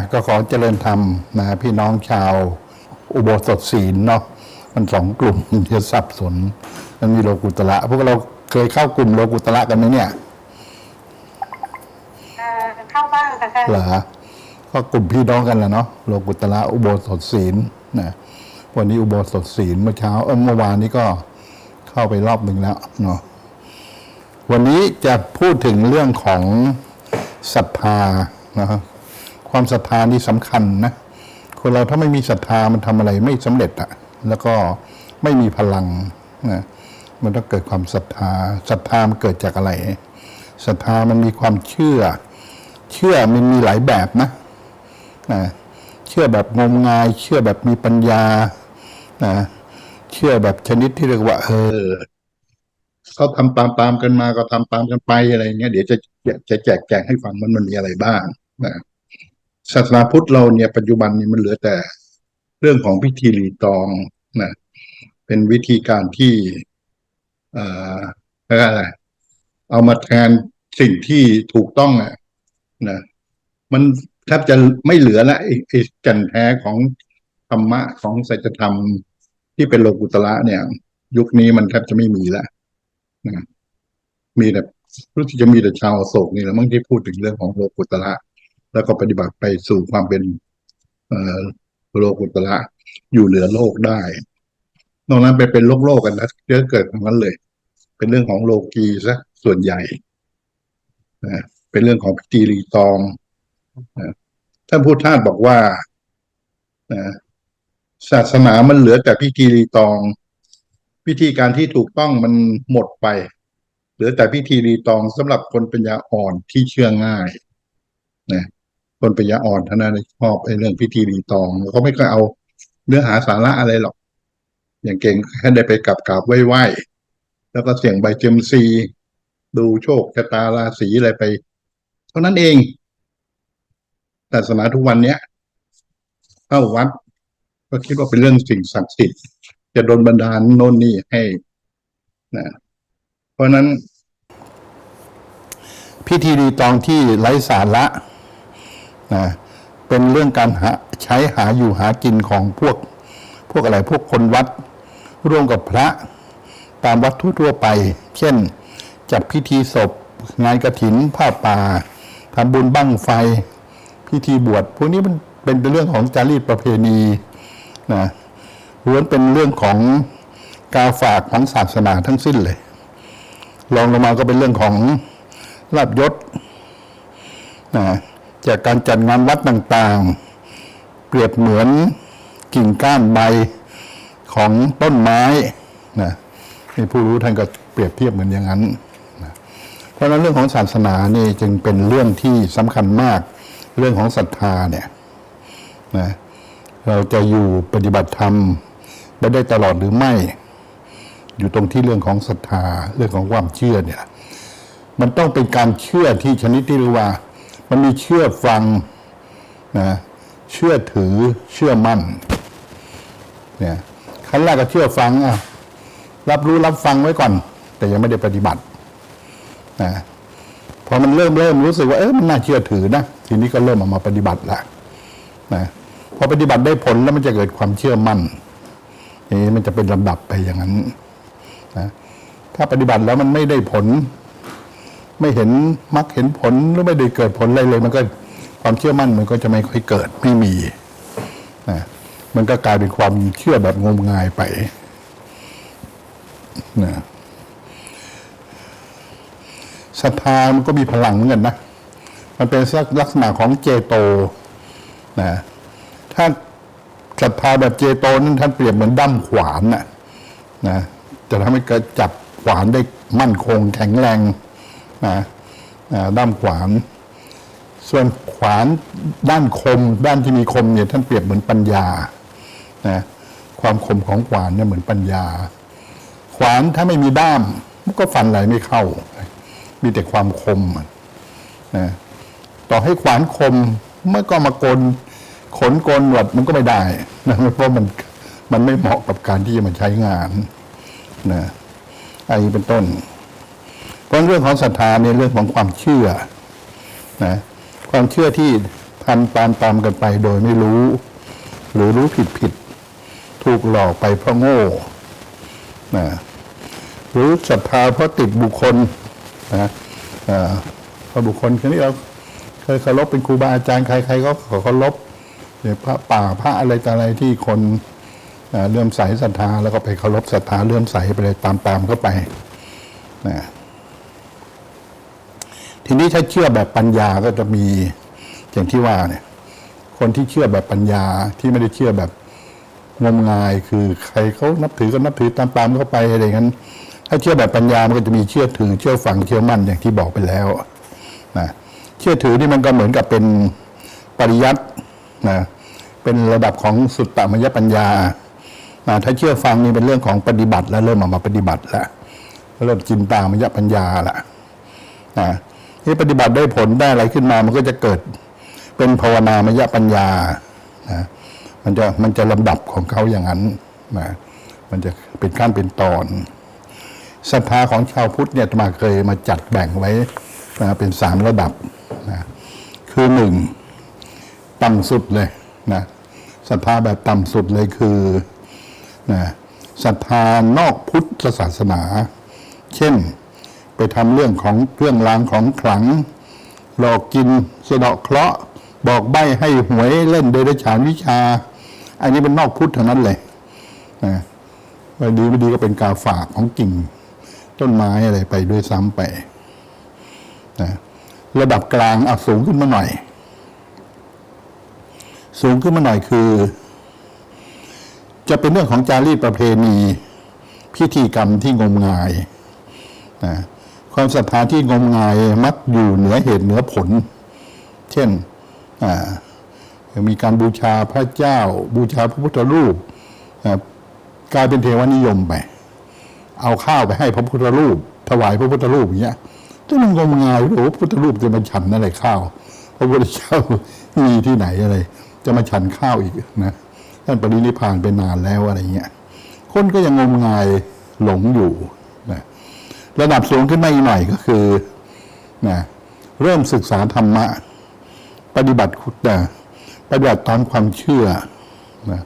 อะก็ขอเจริญธรรมนะพี่น้องชาว อุโบสถศีลเนาะมันสองกลุ่มที่สับสน มันมีโลกุตระพวกเราเคยเข้ากลุ่มโลกุตระกันไหมเนี่ยเอ่อเข้าบ้างค่ะท่านเหรอก็กลุ่มพี่น้องกันแหละเนาะโลกุตระอุโบสถศีลนะวันนี้อุโบสถศีลเมื่อเช้าเออเมื่อวานนี้ก็เข้าไปรอบหนึ่งแล้วเนาะวันนี้จะพูดถึงเรื่องของศรัทธานะ ความศรัทธานี่สำคัญนะคนเราถ้าไม่มีศรัทธามันทำอะไรไม่สำเร็จอะแล้วก็ไม่มีพลังนะมันต้องเกิดความศรัทธาศรัทธามันเกิดจากอะไรศรัทธามันมีความเชื่อ เชื่อมันมีหลายแบบนะนะเชื่อแบบงมงาย เชื่อแบบมีปัญญานะเชื่อแบบชนิดที่เรียกว่า เออเขาทำตามตามๆกันมาก็ทำตามกันไปอะไรเงี้ยเดี๋ยวจะจะแจกแจงให้ฟังมันมันมีอะไรบ้างนะ ศาสนาพุทธเราเนี่ยปัจจุบันนี้มันเหลือแต่เรื่องของพิธีรีตองนะเป็นวิธีการที่เอ่ออะไรเอามาแทนสิ่งที่ถูกต้องอะนะมันแทบจะไม่เหลือละไอ้ไอ้แกันแท้ของธรรมะของสัจธรรมที่เป็นโลกุตระเนี่ย ยุคนี้มันแทบจะไม่มีละนะมีแต่รู้สึกจะมีแต่ชาวโศกนี่แหละมั้งที่พูดถึงเรื่องของโลกุตระ แล้วก็ปฏิบัติไปสู่ความเป็นโลกุตระอยู่เหนือโลกได้ นอกนั้นไปเป็นโลกโลกกันนะเยอะเกิดทั้งนั้นเลย เป็นเรื่องของโลกีซะส่วนใหญ่นะเป็นเรื่องของพิธีรีตองนะท่านพุทธทาสบอกว่านะศาสนามันเหลือแต่พิธีรีตอง พิธีการที่ถูกต้องมันหมดไป เหลือแต่พิธีรีตองสำหรับคนปัญญาอ่อนที่เชื่อง่ายนะ คนปัญญาอ่อนท่านั้นชอบไอ้เรื่องพิธีรีตองเขาไม่เคยเอาเนื้อหาสาระอะไรหรอก อย่างเก่งแค่ได้ไปกราบกราบไหว้แล้วก็เสี่ยงใบเจมซี ดูโชคชะตาราศีอะไรไป เท่านั้นเองศาสนาทุกวันเนี้ยเข้าวัด ก็คิดว่าเป็นเรื่องสิ่งศักดิ์สิทธิ์จะโดนบันดาลโน่นนี่ให้นะเพราะนั้น พิธีรีตองที่ไร้สาระ นะเป็นเรื่องการหาใช้หาอยู่หากินของพวก พวกอะไรพวกคนวัด ร่วมกับพระตามวัดทั่วๆไป เช่น จัดพิธีศพ งานกระถินผ้าป่าทำบุญบั้งไฟ พิธีบวชพวกนี้มันเป็นเรื่องของจารีตประเพณีนะล้วนเป็นเรื่องของกาฝากของศาสนาทั้งสิ้นเลยรองลงมาก็เป็นเรื่องของลาบยศนะ จากการจัดงานวัดต่างๆ เปรียบเหมือนกิ่งก้านใบของต้นไม้นะนี่ผู้รู้ท่านก็เปรียบเทียบเหมือนอย่างนั้นนะเพราะฉะนั้นเรื่องของศาสนานี่จึงเป็นเรื่องที่สำคัญมากเรื่องของศรัทธาเนี่ยนะเราจะอยู่ปฏิบัติธรรมไปได้ตลอดหรือไม่ อยู่ตรงที่เรื่องของศรัทธาเรื่องของความเชื่อเนี่ย มันต้องเป็นการเชื่อที่ชนิดที่เรียกว่า มันมีเชื่อฟังนะเชื่อถือเชื่อมั่นเนี่ยขั้นแรกก็เชื่อฟังอะรับรู้รับฟังไว้ก่อน แต่ยังไม่ได้ปฏิบัตินะพอมันเริ่มเริ่มรู้สึกว่าเออมันน่าเชื่อถือนะทีนี้ก็เริ่มเออกมาปฏิบัติละนะพอปฏิบัติได้ผลแล้วมันจะเกิดความเชื่อมั่นนี่มันจะเป็นลำดับไปอย่างนั้นนะถ้าปฏิบัติแล้วมันไม่ได้ผล ไม่เห็นมรรคเห็นผลหรือไม่ได้เกิดผลอะไรเลย มันก็ความเชื่อมั่นมันก็จะไม่ค่อยเกิดไม่มีนะมันก็กลายเป็นความเชื่อแบบงมงายไปนะศรัทธามันก็มีพลังเหมือนกันนะ มันเป็นลักษณะของเจโตนะถ้าศรัทธาแบบเจโตนั้นท่านเปรียบเหมือนด้ามขวานน่ะนะจะทำให้เกิดจับขวานได้มั่นคงแข็งแรง นะด้ามขวาน ส่วนขวานด้านคม ด้านที่มีคมเนี่ยท่านเปรียบเหมือนปัญญานะความคมของขวานเนี่ยเหมือนปัญญา ขวานถ้าไม่มีด้ามมันก็ฟันอะไรไม่เข้า มีแต่ความคมนะต่อให้ขวานคมเมื่อก็มากนขนกนหนวดมันก็ไม่ได้นะเพราะมันมันไม่เหมาะกับการที่จะมาใช้งานนะอันนี้เป็นต้น เพราะเรื่องของศรัทธาเนี่ยเรื่องของความเชื่อนะความเชื่อที่ทำตามตามกันไปโดยไม่รู้ หรือรู้ผิดผิดถูกหลอกไปเพราะโง่นะหรือศรัทธาเพราะติดบุคคลนะอ่าพระบุคคลคนนี้เราเคยเคารพเป็นครูบาอาจารย์ใคร ๆ ก็ขอเคารพเนี่ยพระป่าพระอะไรต่ออะไรที่คนอ่าเลื่อมใสศรัทธาแล้วก็ไปเคารพศรัทธาเลื่อมใสไปเลยตามๆเข้าไปนะ ทีนี้ถ้าเชื่อแบบปัญญาก็จะมีอย่างที่ว่าเนี่ย คนที่เชื่อแบบปัญญาที่ไม่ได้เชื่อแบบงมงายคือใครเขานับถือก็นับถือตามๆเข้าไปอะไรอย่างนั้น ถ้าเชื่อแบบปัญญามันก็จะมีเชื่อถือเชื่อฝังเชื่อมั่นอย่างที่บอกไปแล้วนะเชื่อถือนี่มันก็เหมือนกับเป็นปริยัตินะเป็นระดับของสุตตมยปัญญานะถ้าเชื่อฟังนี่เป็นเรื่องของปฏิบัติแล้วเริ่มออกมาปฏิบัติแล้วเริ่มจินตามยปัญญาละนะ ที่ปฏิบัติได้ผลได้อะไรขึ้นมา มันก็จะเกิดเป็นภาวนามยปัญญานะมันจะมันจะลำดับของเขาอย่างนั้นนะมันจะเป็นขั้นเป็นตอนศรัทธาของชาวพุทธเนี่ยมาเคยมาจัดแบ่งไว้นะเป็นสามระดับนะคือหนึ่งต่ำสุดเลยนะศรัทธาแบบต่ำสุดเลยคือนะศรัทธานอกพุทธศาสนา เช่น ไปทำเรื่องของเครื่องรางของขลัง หลอกกินสะเดาะเคราะห์บอกใบ้ให้หวยเล่นเดรัจฉานวิชา อันนี้เป็นนอกพุทธเท่านั้นเลยนะว่าดีไม่ดีก็เป็นกาฝากของกิ่ง ต้นไม้อะไรไปด้วยซ้ำไปนะระดับกลางอาสูงขึ้นมาหน่อย สูงขึ้นมาหน่อยคือ จะเป็นเรื่องของจารีตประเพณี พิธีกรรมที่งมงายนะ ความศรัทธาที่งมงายมักอยู่เหนือเหตุเหนือผล เช่นมีการบูชาพระเจ้า บูชาพระพุทธรูปกลายเป็นเทวนิยมไป เอาข้าวไปให้พระพุทธรูป ถวายพระพุทธรูปอย่างเงี้ยถ้ามันงมงายโอ้พระพุทธรูปจะมาฉันอะไรข้าว พระพุทธเจ้ามีที่ไหนอะไร จะมาฉันข้าวอีกนะท่านปรินิพพานไปนานแล้วอะไรเงี้ยคนก็ยังงมงายหลงอยู่นะ ระดับสูงขึ้นมาอีกหน่อยก็คือนะเริ่มศึกษาธรรมะ ปฏิบัติคุนะปฏิบัติตามความเชื่อนะ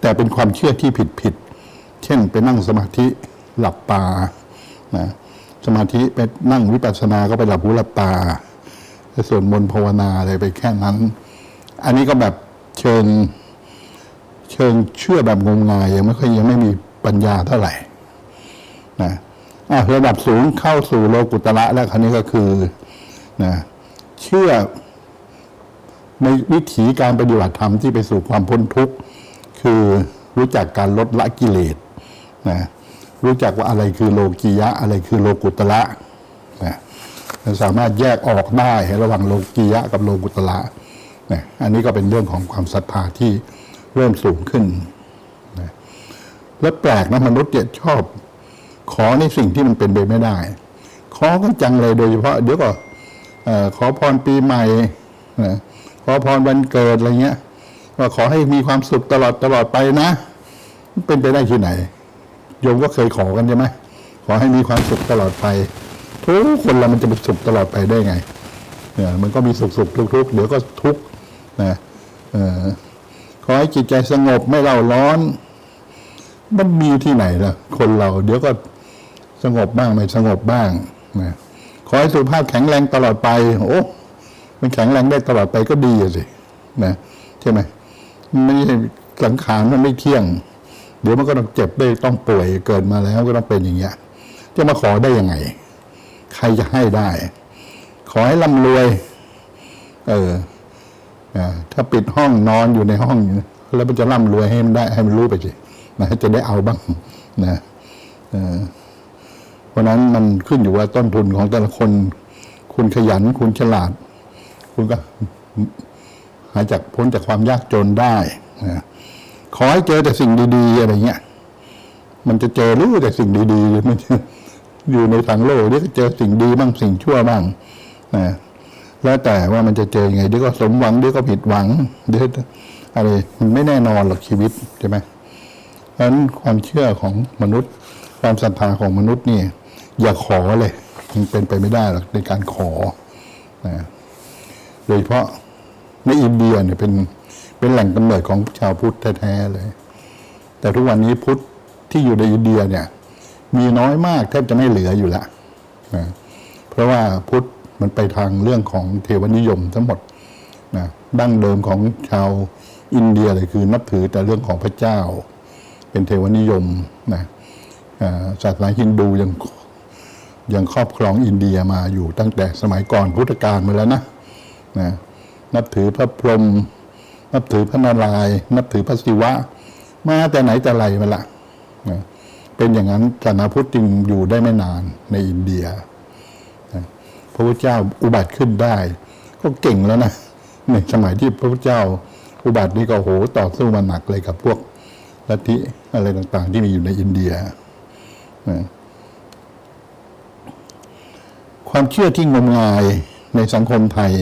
แต่เป็นความเชื่อที่ผิดผิดๆเช่นไปนั่งสมาธิหลับตานะสมาธิไปนั่งวิปัสสนาก็ไปหลับหูหลับตาไปสวดมนต์ภาวนาอะไรไปแค่นั้น อันนี้ก็แบบเชิงเชิงเชื่อแบบงมงายยังไม่ค่อยยังไม่มีปัญญาเท่าไหร่นะ ระดับสูงเข้าสู่โลกุตระแล้วคราวนี้ก็คือนะเชื่อในวิถีการปฏิบัติธรรมที่ไปสู่ความพ้นทุกข์คือรู้จักการลดละกิเลสนะรู้จักว่าอะไรคือโลกียะ อะไรคือโลกุตระนะสามารถแยกออกได้ระหว่างโลกียะกับโลกุตระนะอันนี้ก็เป็นเรื่องของความศรัทธาที่เริ่มสูงขึ้นนะและแปลกนะมนุษย์เนี่ยชอบ ขอในสิ่งที่มันเป็นไปไม่ได้ ขอกันจังเลยโดยเฉพาะเดี๋ยวก็เอ่อขอพรปีใหม่ขอพรวันเกิดอะไรเงี้ยว่าขอให้มีความสุขตลอดตลอดไปนะมันเป็นไปได้ที่ไหนโยมก็เคยขอกันใช่ไหมขอให้มีความสุขตลอดไปทุกคนเรามันจะเป็นสุขตลอดไปได้ไงเนี่ยมันก็มีสุขสุขทุกทุกเดี๋ยวก็ทุกนะเออขอให้จิตใจสงบไม่เล่าร้อน มันมีที่ไหนล่ะ คนเรา เดี๋ยวก็ สงบบ้างไม่สงบบ้างนะขอให้สุขภาพแข็งแรงตลอดไป โอ้มันแข็งแรงได้ตลอดไปก็ดีสินะใช่ไหมไม่ใช่สังขารมันไม่เที่ยง เดี๋ยวมันก็ต้องเจ็บได้ต้องป่วยเกิดมาแล้วก็ต้องเป็นอย่างเงี้ยจะมาขอได้ยังไง ใครจะให้ได้ ขอให้ร่ำรวย เออถ้าปิดห้องนอนอยู่ในห้อง แล้วมันจะร่ำรวยให้มันได้ ให้มันรู้ไปสินะจะได้เอาบ้าง นะเออ ราะนั้นมันขึ้นอยู่ว่าต้นทุนของแต่ละคน คุณขยันคุณฉลาด คุณก็หายจากพ้นจากความยากจนได้นะขอให้เจอแต่สิ่งดี ๆ อะไรเงี้ย มันจะเจอหรือแต่สิ่งดีๆมันอยู่ในทางโลกเดี๋ยวเจอสิ่งดีบ้างสิ่งชั่วบ้างนะแล้วแต่ว่ามันจะเจอยังไงเดี๋ยวก็สมหวังเดี๋ยวก็ผิดหวังเดี๋ยวอะไรมันไม่แน่นอนหรอกชีวิตใช่ไหมเพราะนั้นความเชื่อของมนุษย์ ความศรัทธาของมนุษย์นี่ อย่าขอเลยมันเป็นไปไม่ได้หรอกในการขอนะโดยเฉพาะในอินเดียเนี่ยเป็นเป็นแหล่งกำเนิดของชาวพุทธแท้ๆเลย แต่ทุกวันนี้พุทธที่อยู่ในอินเดียเนี่ย มีน้อยมากแทบจะไม่เหลืออยู่ละนะเพราะว่าพุทธมันไปทางเรื่องของเทวนิยมทั้งหมดนะดั้งเดิมของชาวอินเดียเลยคือนับถือแต่เรื่องของพระเจ้า เป็นเทวนิยมนะศาสนาฮินดูยัง ยังครอบครองอินเดียมาอยู่ตั้งแต่สมัยก่อนพุทธกาลมาแล้วนะนะนับถือพระพรหมนับถือพระนารายณ์นับถือพระศิวะ มาแต่ไหนแต่ไรมาละนะเป็นอย่างนั้นศาสนาพุทธจึงอยู่ได้ไม่นานในอินเดียนะพระพุทธเจ้าอุบัติขึ้นได้ ก็เก่งแล้วนะในสมัยที่พระพุทธเจ้าอุบัตินี่ก็โหต่อสู้มาหนักเลยกับพวกลัทธิอะไรต่างๆ ที่มีอยู่ในอินเดียนะ ความเชื่อที่งมงายในสังคมไทย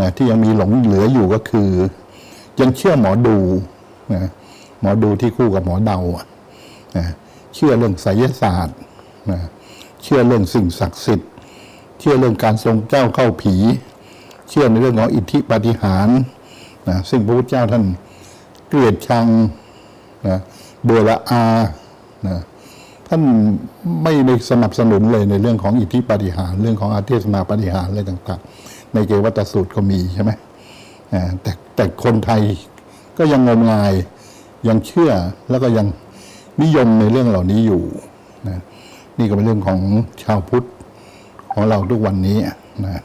นะที่ยังมีหลงเหลืออยู่ก็คือ ยังเชื่อหมอดูนะหมอดูที่คู่กับหมอเดาอนะเชื่อเรื่องไสยศาสตร์นะเชื่อเรื่องสิ่งศักดิ์สิทธิ์ เชื่อเรื่องการทรงเจ้าเข้าผี เชื่อในเรื่องของอิทธิปาฏิหาริย์นะซึ่งพระพุทธเจ้าท่านเกลียดชังนะเบื่อละอานะ ท่านไม่ได้สนับสนุนเลยในเรื่องของอิทธิปาฏิหาริย์เรื่องของอาเทศนาปาฏิหาริย์อะไรต่างๆ ในเกวัตสูตรก็มีใช่ไหมแต่แต่คนไทยก็ยังงมงายยังเชื่อแล้วก็ยังนิยมในเรื่องเหล่านี้อยู่นะนี่ก็เป็นเรื่องของชาวพุทธของเราทุกวันนี้นะ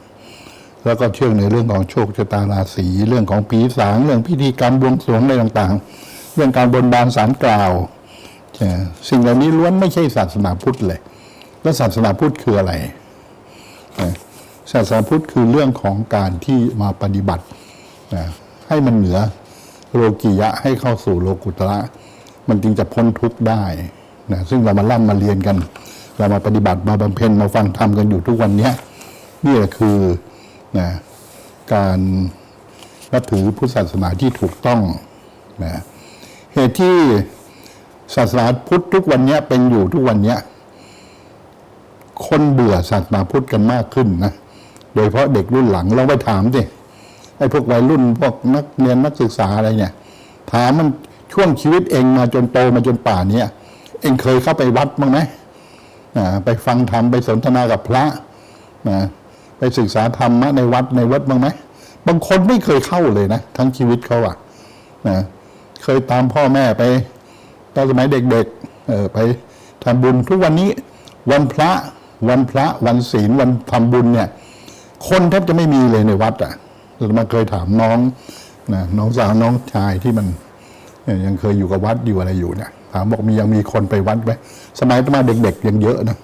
แล้วก็เชื่อในเรื่องของโชคชะตาราศีเรื่องของผีสางเรื่องพิธีกรรมบวงสรวงอะไรต่างๆ เรื่องการบนบานสารกล่าว สิ่งเหล่านี้ล้วนไม่ใช่ศาสนาพุทธเลย แล้วศาสนาพุทธคืออะไร ศาสนาพุทธคือเรื่องของการที่มาปฏิบัติ ให้มันเหนือโลกียะให้เข้าสู่โลกุตระ มันจึงจะพ้นทุกข์ได้นะซึ่งเรามาล่ำมาเรียนกัน เรามาปฏิบัติมาบำเพ็ญมาฟังธรรมกันอยู่ทุกวันนี้นี่แหละคือนะการนับถือพุทธศาสนาที่ถูกต้องนะเหตุที่ ศาสนาพุทธทุกวันนี้เป็นอยู่ทุกวันนี้คนเบื่อศาสนาพุทธกันมากขึ้นนะ โดยเฉพาะเด็กรุ่นหลังลองไปถามสิไอ้พวกวัยรุ่นพวกนักเรียนนักศึกษาอะไรเนี่ย ถามมันช่วงชีวิตเองมาจนโตมาจนป่านนี้เองเคยเข้าไปวัดบ้างไหมไปฟังธรรมไปสนทนากับพระนะไปศึกษาธรรมะในวัดในวัดบ้างไหมบางคนไม่เคยเข้าเลยนะทั้งชีวิตเขาอะนะเคยตามพ่อแม่ไป ตอนสมัยเด็กๆเไปทำบุญทุกวันนี้วันพระวันพระวันศีลวันทำบุญเนี่ย คนแทบจะไม่มีเลยในวัดอะเรามาเคยถามน้องนะน้องสาวน้องชายที่มันยังเคยอยู่กับวัดอยู่อะไรอยู่เนี่ยถามบอกมียังมีคนไปวัดไหมสมัยตมาเด็กๆยังเยอะนะ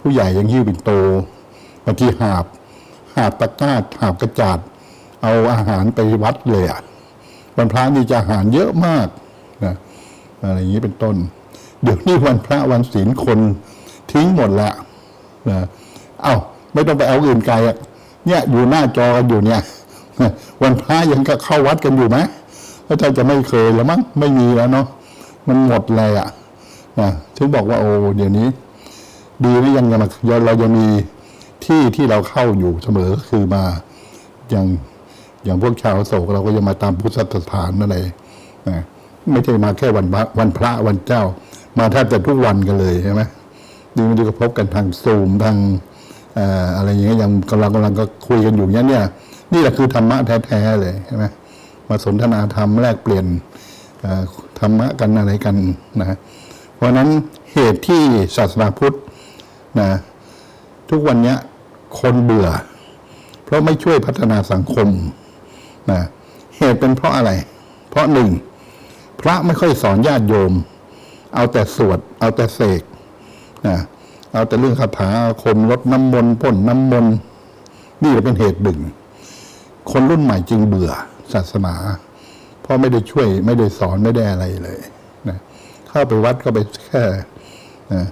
ผู้ใหญ่ยังหิ้วปิ่นโตบางทีหาบ หาบตะกร้าหาบกระจาด เอาอาหารไปวัดเลยอะวันพระนี่จะอาหารเยอะมาก อะไรอย่างนี้เป็นต้น เดี๋ยวนี้วันพระวันศีลคนทิ้งหมดละนะเอ้าไม่ต้องไปเอาอื่นไกลอะเนี่ยอยู่หน้าจอกันอยู่เนี่ย วันพระยังก็เข้าวัดกันอยู่ไหมแล้วถ้าจะไม่เคยแล้วมั้งไม่มีแล้วเนาะมันหมดเลยอะนะถึงบอกว่าโอ้เดี๋ยวนี้ ดีนะยังยังมาเรายังมีที่ที่เราเข้าอยู่เสมอคือมาอย่างอย่างพวกชาวโศกเราก็จะมาตามพุทธสถานอะไรนะ ไม่ใช่มาแค่วันพระวันพระวันเจ้า มาแทบจะทุกวันกันเลยใช่ไหมดีไม่ดีก็พบกันทางซูมทางอะไรอย่างเงี้ยยังกำลังกำลังก็คุยกันอยู่เนี้ยเนี่ยนี่แหละคือธรรมะแท้ๆเลยใช่ไหมมาสนทนาธรรมแลกเปลี่ยนธรรมะกันอะไรกันนะเพราะฉะนั้นเหตุที่ศาสนาพุทธนะทุกวันเนี้ยคนเบื่อ เพราะไม่ช่วยพัฒนาสังคมนะเหตุเป็นเพราะอะไร เพราะหนึ่ง พระไม่ค่อยสอนญาติโยม เอาแต่สวด เอาแต่เสกนะเอาแต่เรื่องคาถาอาคมลดน้ำมนต์พ่นน้ำมนต์นี่เป็นเหตุหนึ่ง คนรุ่นใหม่จึงเบื่อศาสนา เพราะไม่ได้ช่วยไม่ได้สอนไม่ได้อะไรเลยนะเข้าไปวัดก็ไปแค่นะ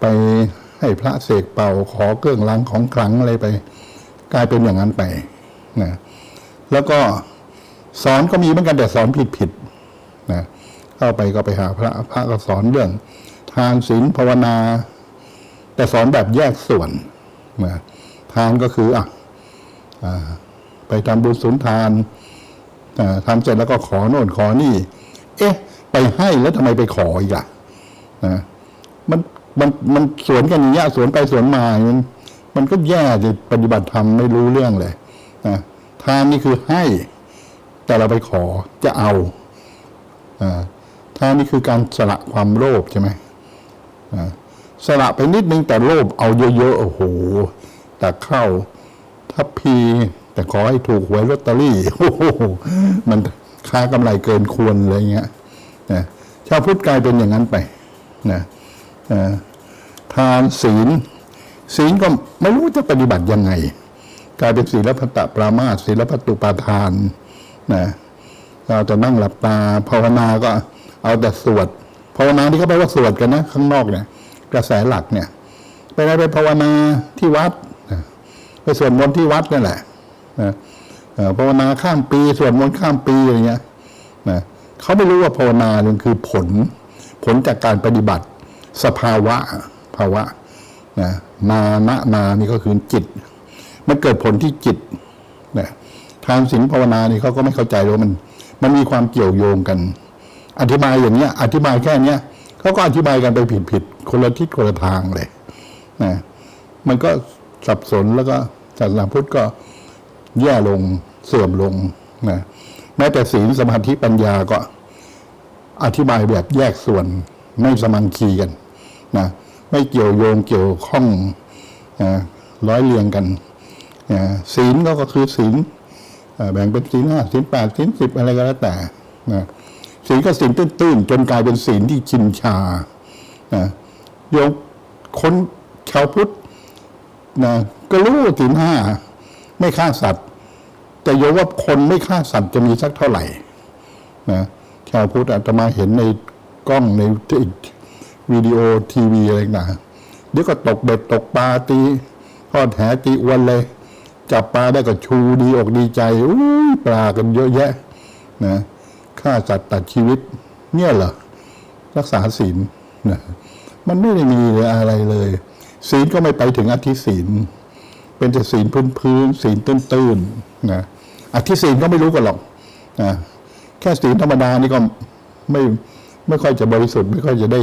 ไปให้พระเสกเป่าขอเครื่องรางของขลังอะไรไป กลายเป็นอย่างนั้นไปนะแล้วก็สอนก็มีเหมือนกันแต่สอนผิดผิด นะเข้าไปก็ไปหาพระพระก็สอนเรื่อง ทานศีลภาวนา แต่สอนแบบแยกส่วนนะทานก็คืออะไปทำบุญสุนทานอ่าทำเสร็จแล้วก็ขอโน่นขอนี่ เอ๊ะ ไปให้แล้วทำไมไปขออีกล่ะนะมันมันมันสวนกันอย่างเงี้ยสวนไปสวนมามันมันก็แย่เลยปฏิบัติธรรมไม่รู้เรื่องเลยนะทานนี่คือให้ แต่เราไปขอจะเอา อ่านี่คือการสละความโลภใช่ไหมสละไปนิดนึงแต่โลภเอาเยอะๆโอ้โหแต่เข้าทัพพี แต่ขอให้ถูกหวยลอตเตอรี่โอ้โหมันค่ากำไรเกินควรอะไรเงี้ยนะชาวพุทธกลายเป็นอย่างนั้นไปนะทานศีล ศีลก็ไม่รู้จะปฏิบัติยังไง กลายเป็นศีลพัตตปรามาศีลพัตตุปาทานนะ เราจะนั่งหลับตาภาวนาก็เอาแต่สวดภาวนาที่เขาแปลว่าสวดกันนะ ข้างนอกเนี่ย กระแสหลักเนี่ยไปไหนไปภาวนาที่วัดไปสวดมนต์ที่วัดนั่นแหละนะภาวนาข้ามปีสวดมนต์ข้ามปีอะไรเงี้ยนะเขาไม่รู้ว่าภาวนามันคือผล ผลจากการปฏิบัติ สภาวะ ภาวะนะนานะนานี่ก็คือจิต มันเกิดผลที่จิตนะทางศีลภาวนานี่เขาก็ไม่เข้าใจว่ามัน มันมีความเกี่ยวโยงกัน อธิบายอย่างเนี้ย อธิบายแค่เนี้ยเขาก็อธิบายกันไปผิดผิดคนละทิศคนละทางเลยนะมันก็สับสนแล้วก็ศาสนาพุทธก็แย่ลงเสื่อมลงนะแม้แต่ศีลสมาธิปัญญาก็อธิบายแบบแยกส่วนไม่สมังคีกันนะไม่เกี่ยวโยงเกี่ยวข้องนะร้อยเรียงกันนะศีลก็ก็คือศีล แบ่งเป็นศีลห้าศีลแปดศีลสิบอะไรก็แล้วแต่นะศีลก็ศีลตื้นๆจนกลายเป็นศีลที่ชินชานะโยมคนชาวพุทธนะก็รู้ว่าศีลห้าไม่ฆ่าสัตว์ แต่โยมว่าคนไม่ฆ่าสัตว์จะมีสักเท่าไหร่นะชาวพุทธอาตมาเห็นในกล้องในวิดีโอทีวีอะไรต่างเดี๋ยวก็ตกเบ็ดตกปลาตีทอดแหตีอวนเลย จับปลาได้ก็ชูดีอกดีใจอุ้ยปลากันเยอะแยะนะฆ่าสัตว์ตัดชีวิต เนี่ยเหรอรักษาศีลนะมันไม่ได้มีอะไรเลย ศีลก็ไม่ไปถึงอธิศีล เป็นแต่ศีลพื้นพื้นๆศีลตื้นๆนะอธิศีลก็ไม่รู้กันหรอกนะแค่ศีลธรรมดานี่ก็ไม่ไม่ค่อยจะบริสุทธิ์ไม่ค่อยจะได้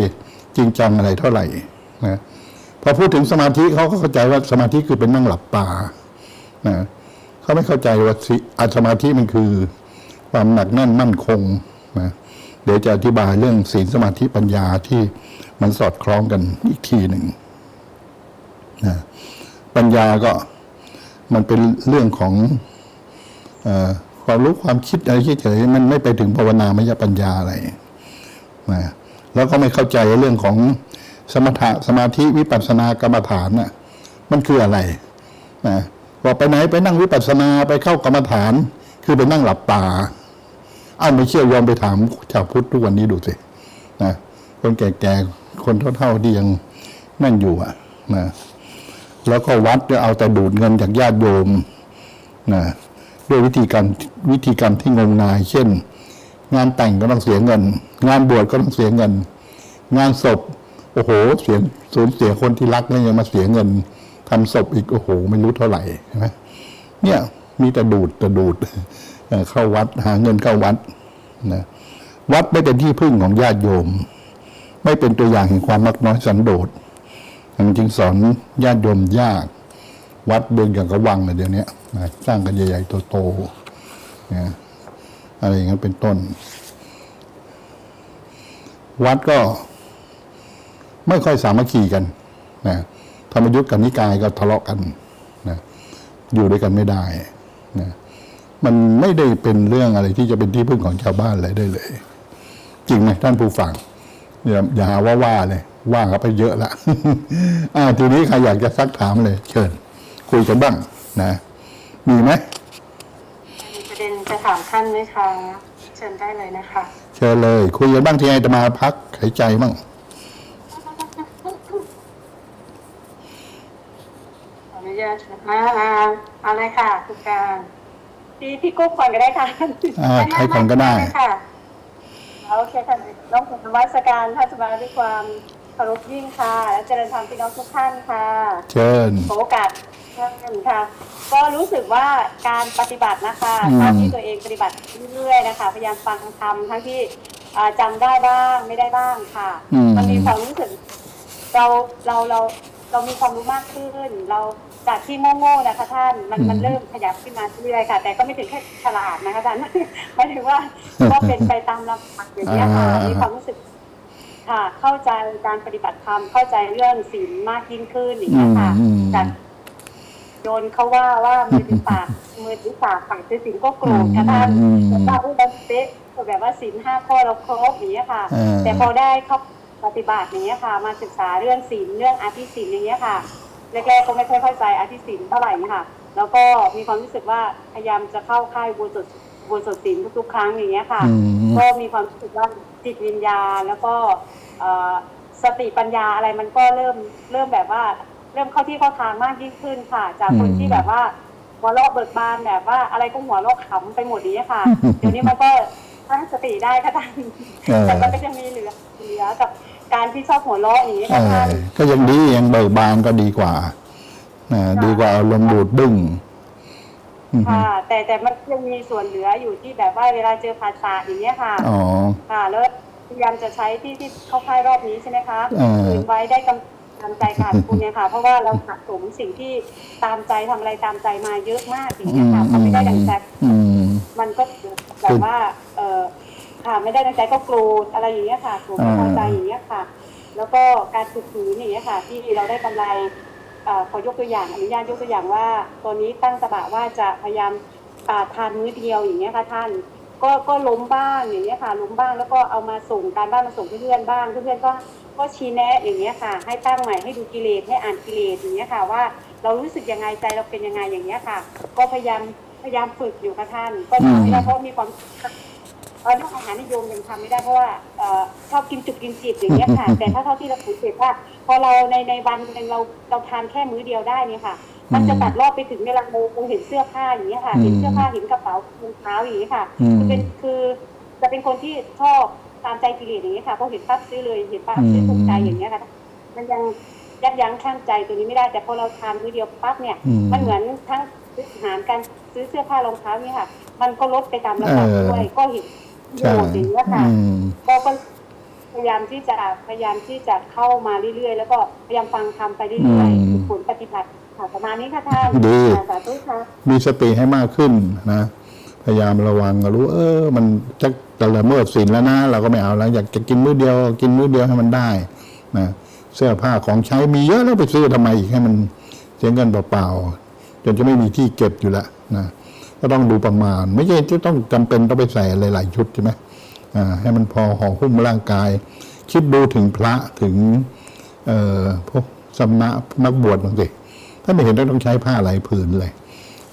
จริงจังอะไรเท่าไหร่นะพอพูดถึงสมาธิเขาก็เข้าใจว่าสมาธิคือเป็นนั่งหลับตา นะเขาไม่เข้าใจว่าสิอัสมาธิมันคือ ความหนักแน่นมั่นคงนะเดี๋ยวจะอธิบายเรื่องศีลสมาธิปัญญาที่มันสอดคล้องกันอีกทีหนึ่งนะปัญญาก็มันเป็นเรื่องของออความรู้ความคิดอะไรเฉยๆมันไม่ไปถึงภาวนามยปัญญาอะไรนะแล้วก็ไม่เข้าใจเรื่องของสมถะสมาธิวิปัสสนากรรมฐานน่ะมันคืออะไรนะ บอกไปไหนไปนั่งวิปัสสนาไปเข้ากรรมฐาน คือไปนั่งหลับตาอ้าวไม่เชื่อยอมไปถามชาวพุทธทุกวันนี้ดูสินะคนแก่ๆคนเท่าๆที่ยังนั่นอยู่อะนะแล้วก็วัดจะเอาแต่ดูดเงินจากญาติโยมนะด้วยวิธีการวิธีการที่งมงาย เช่น งานแต่งก็ต้องเสียเงิน งานบวชก็ต้องเสียเงิน งานศพโอ้โหเสียสูญเสียคนที่รักแล้วยังมาเสียเงิน ทำศพอีกโอ้โห ไม่รู้เท่าไหร่ใช่ไหมเนี่ยมีแต่ดูดแต่ดูดเข้าวัดหาเงินเข้าวัดนะวัดไม่เป็นที่พึ่งของญาติโยม ไม่เป็นตัวอย่างแห่งความมักน้อยสันโดษมันจึงสอนญาติโยมยาก วัดเดินอย่างกระวังเลยเดี๋ยวนี้สร้างกันใหญ่ ๆ โตๆนะอะไรอย่างนั้นเป็นต้น วัดก็ไม่ค่อยสามัคคีกันนะ ธรรมยุทธ์กับนิกายก็ทะเลาะกันนะอยู่ด้วยกันไม่ได้นะมันไม่ได้เป็นเรื่องอะไรที่จะเป็นที่พึ่งของชาวบ้านอะไรได้เลย จริงไหมท่านผู้ฟังอย่าอย่าหาว่าว่าเลยว่าเขาไปเยอะละอ่าทีนี้ใครอยากจะซักถามเลย เชิญ คุยกันบ้าง นะ มีไหมมีประเด็นจะถามท่านไหมคะ เชิญได้เลยนะคะ เชิญเลย คุยกันบ้างที่ไอจะมาพักหายใจบ้าง ขออนุญาตอ่าอ่าเอาเลยค่ะคุณการพี่พี่กุ๊กก่อนก็ได้ค่ะอ่าใครก่อนก็ได้ ค่ะโอเคค่ะน้องผมนวัตการท่านสบายด้วยความเคารพยิ่งค่ะ และเจริญธรรมพี่น้องทุกท่านค่ะ เชิญขอโอกาสเพิ่มค่ะ ก็รู้สึกว่าการปฏิบัตินะคะอืมตามที่ตัวเองปฏิบัติเรื่อยๆนะคะ พยายามฟังธรรมทั้งที่อ่าจำได้บ้างไม่ได้บ้างค่ะอืมมันมีความรู้สึกเราเราเราเรามีความรู้มากขึ้น เรา จากที่โง่ๆนะคะท่านมันมันเริ่มขยับขึ้นมาเรื่อยๆค่ะ แต่ก็ไม่ถึงแค่ฉลาดนะคะท่านหมายถึงว่าก็เป็นไปตามลำพังอย่างนี้ยค่ะอ่ามีมีความรู้สึกค่ะ เข้าใจการปฏิบัติธรรมเข้าใจเรื่องศีลมากยิ่งขึ้นอย่างอืนี้ยมค่ะอืมจากโดนเขาว่าว่ามือถือปากมือถือปากฝั่งถือศีลก็โกรธค่ะท่านอืมแล้วก็อุ้ยเป๊ะแบบว่าศีลห้าข้อเราครบอย่างนี้ยค่ะเออแต่พอได้เข้าปฏิบัติอย่างนี้ยค่ะ มาศึกษาเรื่องศีลเรื่องอาธิศีลอย่างนี้ยค่ะ แรกๆก็ไม่ค่อยเข้าใจอาธิศีลเท่าไหร่นะคะแล้วก็มีความรู้สึกว่าพยายามจะเข้าค่ายบุญสดบุญสดศีลทุกๆครั้งอย่างนี้ยค่ะ อืม ก็มีความรู้สึกว่าจิตวิญญาณแล้วก็เอ่อสติปัญญาอะไรมันก็เริ่มเริ่มแบบว่า เริ่มเข้าที่เข้าทางมากยิ่งขึ้นค่ะ จากคนอืม ที่แบบว่าหัวเราะเบิกบานแบบว่าอะไรก็หัวเราะขำไปหมดนี้ค่ะ เดี๋ยวนี้มันก็ตั้งสติได้ค่ะท่านเออ แต่มันก็จะมีเหลือเหลือกับ การที่ชอบหัวเราะอย่างนี้เอค่ะอท่านก็ยังดียังเบิกบานก็ดีกว่านะดีกว่าอารมณ์บูดบึ้งอืมค่ะ แต่แต่มันยังมีส่วนเหลืออยู่ที่แบบว่าเวลาเจอภาษาอย่างเนี้ยค่ะ อ๋อ ค่ะ แล้วพยายามจะใช้ที่ที่เข้าค่ายรอบนี้ใช่ไหมคะเออ คืนไว้ได้กำตามใจขาดคุณเนี่ยค่ะ เพราะว่าเราสะสมสิ่งที่ตามใจทำอะไรตามใจมาเยอะมากอย่างอืเงี้ยมค่ะพอไม่ได้ดังใจ อืม มันก็แบบว่าเออ ค่ะ ไม่ได้ดังใจก็โกรธอะไรอย่างเงี้ยค่ะโกรธไม่พอใจอย่างเงี้ยค่ะ แล้วก็การฝึกฝืนอย่างเงี้ยค่ะ ที่เราได้กำไรอขอยกตัวอย่างอนุญาตยกตัวอย่างว่า ตอนนี้ตั้งตบะว่าจะพยายามาทานมื้อเดียวอย่างเงี้ยค่ะท่านก็ก็ล้มบ้างอย่างเงี้ยค่ะล้มบ้างแล้วก็เอามาส่งการบ้านมาส่งเพื่อนบ้างเพื่อนก็ก็ชี้แนะอย่างเงี้ยค่ะ ให้ตั้งใหม่ให้ดูกิเลสให้อ่านกิเลสอย่างเงี้ยค่ะ ว่าเรารู้สึกยังไงใจเราเป็นยังไงอย่างเงี้ยค่ะ ก็พยายามพยายามฝึกอยู่ค่ะท่าน ก็ทำไม่ได้เพราะมีความ เออเรื่องอาหารนิยมยังทำไม่ได้เพราะว่าเอ่อชอบกินจุกกินจิบอย่างเงี้ยค่ะ แต่ถ้าเท่าที่เราสังเกตว่าพอเราในในวันหนึ่งเราเราทานแค่มื้อเดียวได้เนี่ยค่ะ มันจะตัดรอบไปถึงเวลาเราเราเห็นเสื้อผ้าอย่างเงี้ยค่ะ เห็นเสื้อผ้าเห็นกระเป๋ารองเท้าอย่างเงี้ยค่ะอืมคือเป็นคือจะเป็นคนที่ชอบตามใจกิเลสอย่างเงี้ยค่ะพอเห็นปั๊บซื้อเลยเห็นปั๊บซื้อถูกใจอย่างเงี้ยค่ะ มันยังยับยั้งชั่งใจตัวนี้ไม่ได้แต่พอเราทานมื้อเดียวปั๊บเนี่ยอืมมันเหมือนทั้งซื้ออาหารการซื้อเสื้อผ้ารองเท้าเนี่ยค่ะ มันก็ลดไปตามลำดับเออด้วยก็เห็นใช่โหด อย่างเงี้ยค่ะอืมก็ก็พยายามที่จะพยายามที่จะเข้ามาเรื่อยๆ แล้วก็พยายามฟังทำไปเรื่อยอืมๆฝึกฝนปฏิบัติค่ะประมาณนี้ค่ะท่านดีค่ะสาธุค่ะมีสติให้มากขึ้นนะ พยายามระวังรู้ เออ มันจะจะละเมิดศีลแล้วนะเราก็ไม่เอาแล้วอยากจะกินมื้อเดียว กินมื้อเดียวให้มันได้นะเสื้อผ้าของใช้มีเยอะแล้วไปซื้อทำไมอีกให้มันเสียเงินเปล่าๆจนจะไม่มีที่เก็บอยู่แล้วนะ ก็ต้องดูประมาณ ไม่ใช่จะต้องจำเป็นต้องไปใส่หลาย ๆ ชุดใช่ไหมอ่าให้มันพอห่อหุ้มร่างกาย คิดดูถึงพระถึงเอ่อพวกสำนักนักบวชบางสิถ้าไม่เห็นต้องใช้ผ้าหลายผืนเลย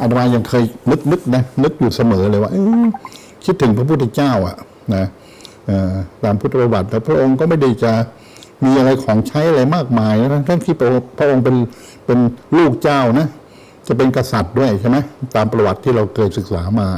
อาตมายังเคยนึกนึกนะนึกอยู่เสมอเลยว่าคิดถึงพระพุทธเจ้า อะ นะตามพุทธประวัติแล้วพระองค์ก็ไม่ได้จะมีอะไรของใช้อะไรมากมายนะทั้งที่พระองค์เป็นเป็นลูกเจ้านะ จะเป็นกษัตริย์ด้วยใช่ไหมตามประวัติที่เราเคยศึกษามา